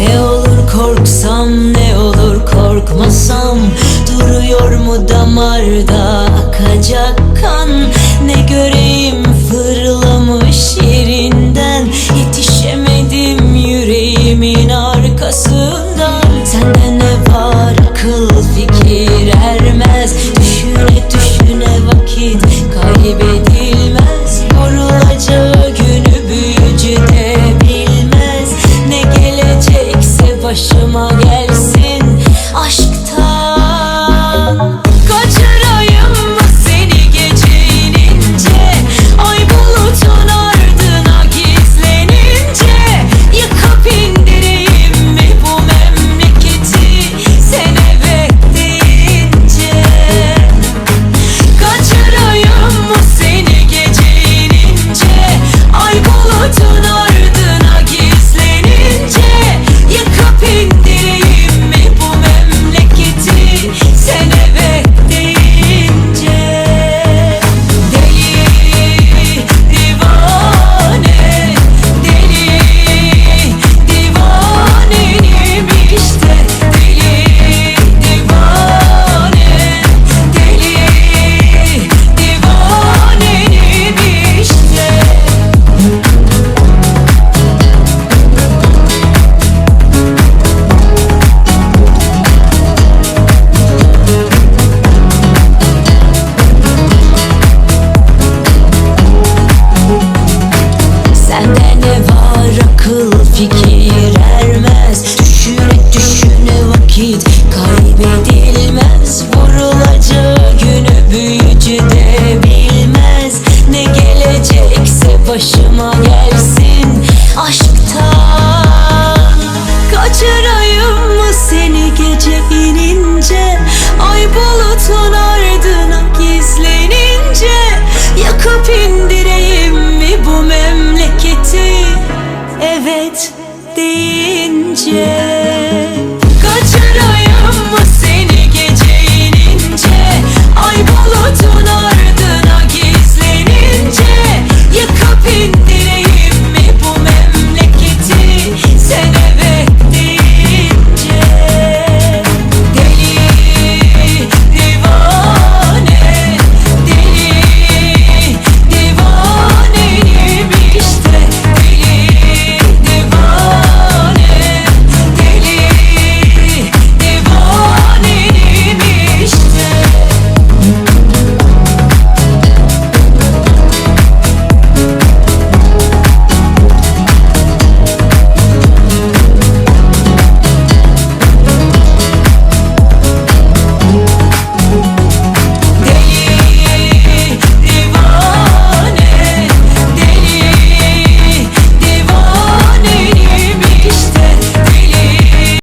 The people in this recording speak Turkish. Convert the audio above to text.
Ne olur korksam ne olur korkmasam Duruyor mu damarda akacak başıma gel. başıma gelsin aşktan Kaçırayım mı seni gece inince? Ay bulutun ardına gizlenince. Yakıp indireyim mi bu memleketi? Evet deyince.